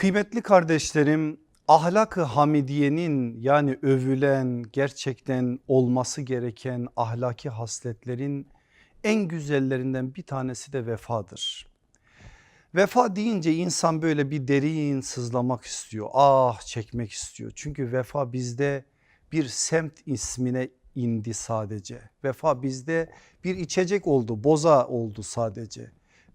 Kıymetli kardeşlerim ahlak-ı hamidiyenin yani övülen gerçekten olması gereken ahlaki hasletlerin en güzellerinden bir tanesi de vefadır. Vefa deyince insan böyle bir derin sızlamak istiyor. Ah çekmek istiyor. Çünkü vefa bizde bir semt ismine indi sadece. Vefa bizde bir içecek oldu, boza oldu sadece.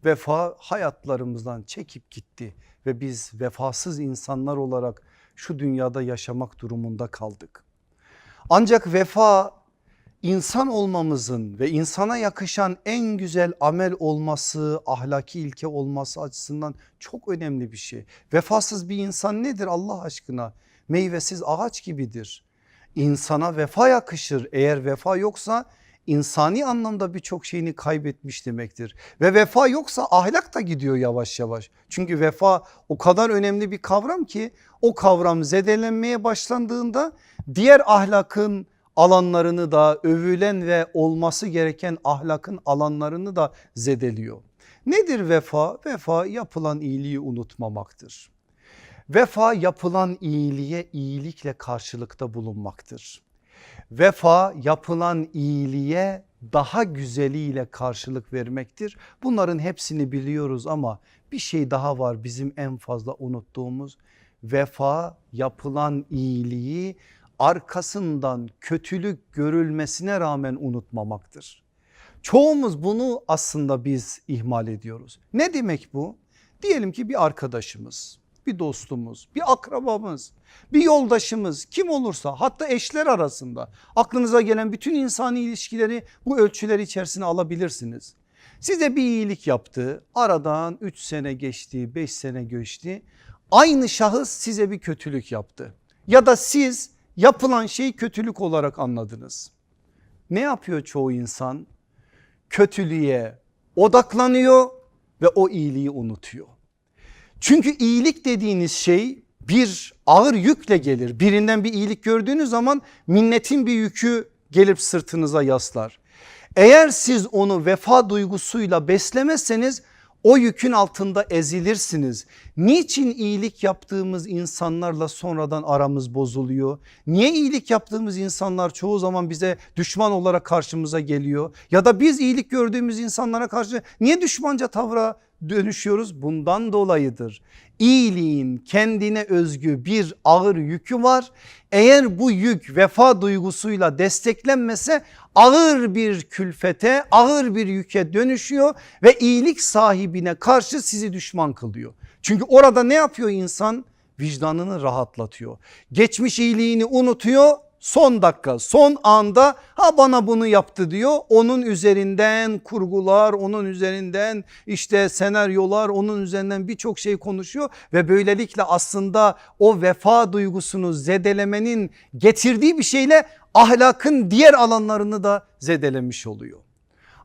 Vefa hayatlarımızdan çekip gitti ve biz vefasız insanlar olarak şu dünyada yaşamak durumunda kaldık. Ancak vefa insan olmamızın ve insana yakışan en güzel amel olması, ahlaki ilke olması açısından çok önemli bir şey. Vefasız bir insan nedir Allah aşkına? Meyvesiz ağaç gibidir. İnsana vefa yakışır. Eğer vefa yoksa insani anlamda birçok şeyini kaybetmiş demektir. Ve vefa yoksa ahlak da gidiyor yavaş yavaş. Çünkü vefa o kadar önemli bir kavram ki o kavram zedelenmeye başlandığında diğer ahlakın alanlarını da övülen ve olması gereken ahlakın alanlarını da zedeliyor. Nedir vefa? Vefa yapılan iyiliği unutmamaktır. Vefa yapılan iyiliğe iyilikle karşılıkta bulunmaktır. Vefa yapılan iyiliğe daha güzeliyle karşılık vermektir. Bunların hepsini biliyoruz ama bir şey daha var bizim en fazla unuttuğumuz. Vefa yapılan iyiliği arkasından kötülük görülmesine rağmen unutmamaktır. Çoğumuz bunu aslında biz ihmal ediyoruz. Ne demek bu? Diyelim ki bir arkadaşımız, bir dostumuz, bir akrabamız, bir yoldaşımız kim olursa hatta eşler arasında aklınıza gelen bütün insani ilişkileri bu ölçüler içerisine alabilirsiniz. Size bir iyilik yaptı aradan 3 sene geçti 5 sene geçti aynı şahıs size bir kötülük yaptı ya da siz yapılan şeyi kötülük olarak anladınız. Ne yapıyor çoğu insan? Kötülüğe odaklanıyor ve o iyiliği unutuyor. Çünkü iyilik dediğiniz şey bir ağır yükle gelir. Birinden bir iyilik gördüğünüz zaman minnetin bir yükü gelip sırtınıza yaslar. Eğer siz onu vefa duygusuyla beslemezseniz o yükün altında ezilirsiniz. Niçin iyilik yaptığımız insanlarla sonradan aramız bozuluyor? Niye iyilik yaptığımız insanlar çoğu zaman bize düşman olarak karşımıza geliyor? Ya da biz iyilik gördüğümüz insanlara karşı niye düşmanca tavra dönüşüyoruz? Bundan dolayıdır. İyiliğin kendine özgü bir ağır yükü var. Eğer bu yük vefa duygusuyla desteklenmese ağır bir külfete, ağır bir yüke dönüşüyor ve iyilik sahibine karşı sizi düşman kılıyor. Çünkü orada ne yapıyor insan? Vicdanını rahatlatıyor. Geçmiş iyiliğini unutuyor son dakika son anda ha bana bunu yaptı diyor onun üzerinden kurgular onun üzerinden işte senaryolar onun üzerinden birçok şey konuşuyor ve böylelikle aslında o vefa duygusunu zedelemenin getirdiği bir şeyle ahlakın diğer alanlarını da zedelemiş oluyor.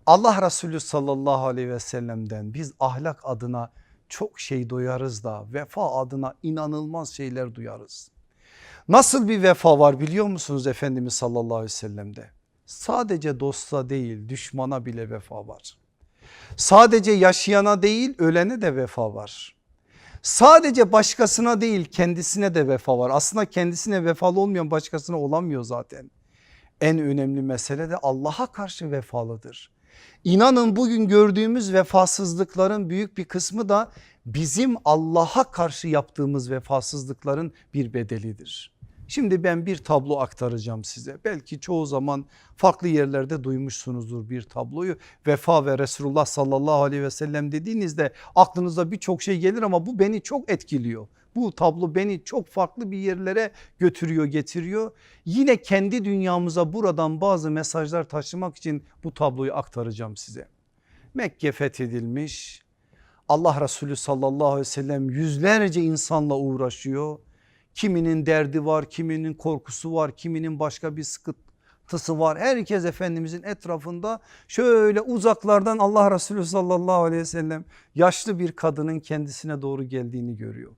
Allah Resulü sallallahu aleyhi ve sellem'den biz ahlak adına çok şey duyarız da vefa adına inanılmaz şeyler duyarız. Nasıl bir vefa var biliyor musunuz Efendimiz sallallahu aleyhi ve sellem'de? Sadece dosta değil düşmana bile vefa var. Sadece yaşayana değil ölene de vefa var. Sadece başkasına değil kendisine de vefa var. Aslında kendisine vefalı olmayan başkasına olamıyor zaten. En önemli mesele de Allah'a karşı vefalıdır. İnanın bugün gördüğümüz vefasızlıkların büyük bir kısmı da bizim Allah'a karşı yaptığımız vefasızlıkların bir bedelidir. Şimdi ben bir tablo aktaracağım size. Belki çoğu zaman farklı yerlerde duymuşsunuzdur bir tabloyu. Vefa ve Resulullah sallallahu aleyhi ve sellem dediğinizde aklınıza birçok şey gelir ama bu beni çok etkiliyor. Bu tablo beni çok farklı bir yerlere götürüyor getiriyor. Yine kendi dünyamıza buradan bazı mesajlar taşımak için bu tabloyu aktaracağım size. Mekke fethedilmiş. Allah Resulü sallallahu aleyhi ve sellem yüzlerce insanla uğraşıyor. Kiminin derdi var, kiminin korkusu var, kiminin başka bir sıkıntısı var. Herkes Efendimizin etrafında şöyle uzaklardan Allah Resulü sallallahu aleyhi ve sellem yaşlı bir kadının kendisine doğru geldiğini görüyor.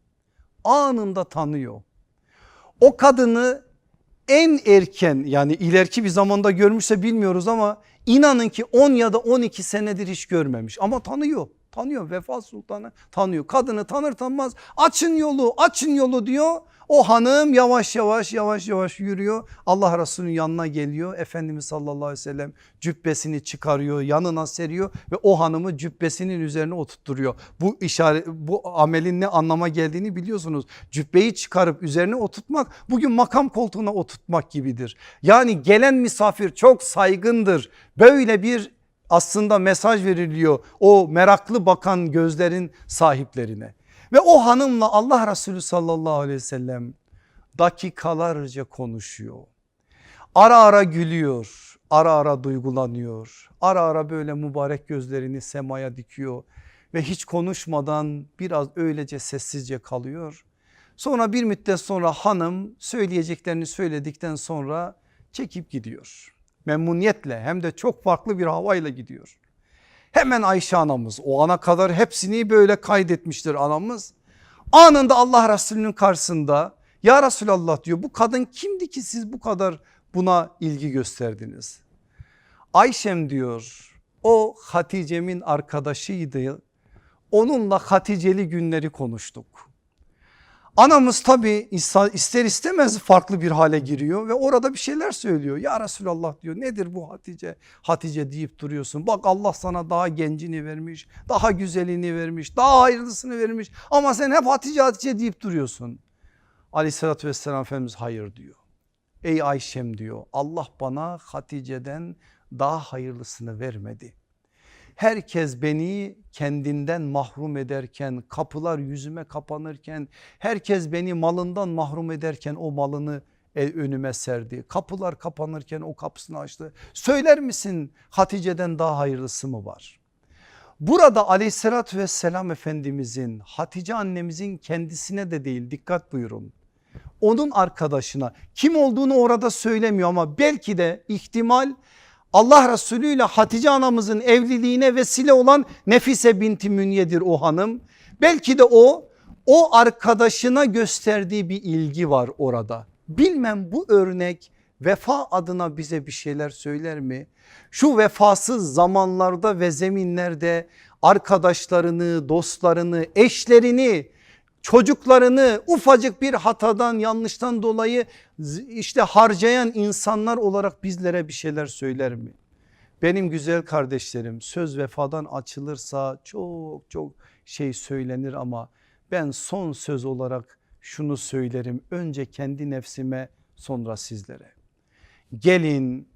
Anında tanıyor. O kadını en erken yani ileriki bir zamanda görmüşse bilmiyoruz ama inanın ki 10 ya da 12 senedir hiç görmemiş ama tanıyor. Tanıyor Vefa Sultanı tanıyor. Kadını tanır tanımaz açın yolu açın yolu diyor. O hanım yavaş yavaş yavaş yavaş yürüyor. Allah Resulü'nün yanına geliyor. Efendimiz sallallahu aleyhi ve sellem cübbesini çıkarıyor yanına seriyor ve o hanımı cübbesinin üzerine oturtturuyor. Bu işaret bu amelin ne anlama geldiğini biliyorsunuz. Cübbeyi çıkarıp üzerine oturtmak bugün makam koltuğuna oturtmak gibidir. Yani gelen misafir çok saygındır. Böyle bir aslında mesaj veriliyor o meraklı bakan gözlerin sahiplerine. Ve o hanımla Allah Resulü sallallahu aleyhi ve sellem dakikalarca konuşuyor. Ara ara gülüyor, ara ara duygulanıyor. Ara ara böyle mübarek gözlerini semaya dikiyor ve hiç konuşmadan biraz öylece sessizce kalıyor. Sonra bir müddet sonra hanım söyleyeceklerini söyledikten sonra çekip gidiyor. Memnuniyetle hem de çok farklı bir havayla gidiyor. Hemen Ayşe anamız o ana kadar hepsini böyle kaydetmiştir anamız. Anında Allah Resulü'nün karşısında ya Resulallah diyor bu kadın kimdi ki siz bu kadar buna ilgi gösterdiniz? Ayşem diyor o Hatice'min arkadaşıydı. Onunla Haticeli günleri konuştuk. Anamız tabi ister istemez farklı bir hale giriyor ve orada bir şeyler söylüyor. Ya Resulallah diyor nedir bu Hatice? Hatice deyip duruyorsun. Bak Allah sana daha gencini vermiş, daha güzelini vermiş, daha hayırlısını vermiş. Ama sen hep Hatice Hatice deyip duruyorsun. Aleyhissalatü vesselam Efendimiz hayır diyor. Ey Ayşem diyor Allah bana Hatice'den daha hayırlısını vermedi. Herkes beni kendinden mahrum ederken kapılar yüzüme kapanırken herkes beni malından mahrum ederken o malını e, önüme serdi. Kapılar kapanırken o kapısını açtı. Söyler misin Hatice'den daha hayırlısı mı var? Burada aleyhissalatü vesselam Efendimizin Hatice annemizin kendisine de değil dikkat buyurun. Onun arkadaşına kim olduğunu orada söylemiyor ama belki de ihtimal Allah Resulü ile Hatice anamızın evliliğine vesile olan Nefise binti Münye'dir o hanım. Belki de o o arkadaşına gösterdiği bir ilgi var orada. Bilmem bu örnek vefa adına bize bir şeyler söyler mi? Şu vefasız zamanlarda ve zeminlerde arkadaşlarını, dostlarını, eşlerini çocuklarını ufacık bir hatadan yanlıştan dolayı işte harcayan insanlar olarak bizlere bir şeyler söyler mi? Benim güzel kardeşlerim söz vefadan açılırsa çok çok şey söylenir ama ben son söz olarak şunu söylerim önce kendi nefsime sonra sizlere. Gelin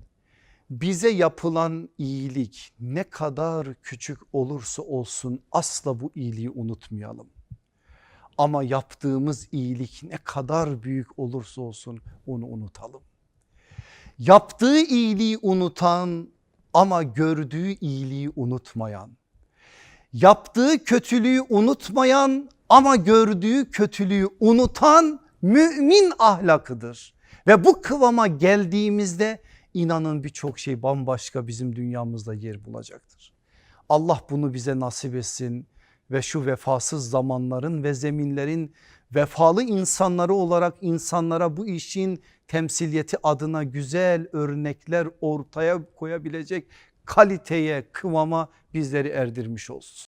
bize yapılan iyilik ne kadar küçük olursa olsun asla bu iyiliği unutmayalım. Ama yaptığımız iyilik ne kadar büyük olursa olsun onu unutalım. Yaptığı iyiliği unutan ama gördüğü iyiliği unutmayan. Yaptığı kötülüğü unutmayan ama gördüğü kötülüğü unutan mümin ahlakıdır. Ve bu kıvama geldiğimizde inanın birçok şey bambaşka bizim dünyamızda yer bulacaktır. Allah bunu bize nasip etsin ve şu vefasız zamanların ve zeminlerin vefalı insanları olarak insanlara bu işin temsiliyeti adına güzel örnekler ortaya koyabilecek kaliteye, kıvama bizleri erdirmiş olsun.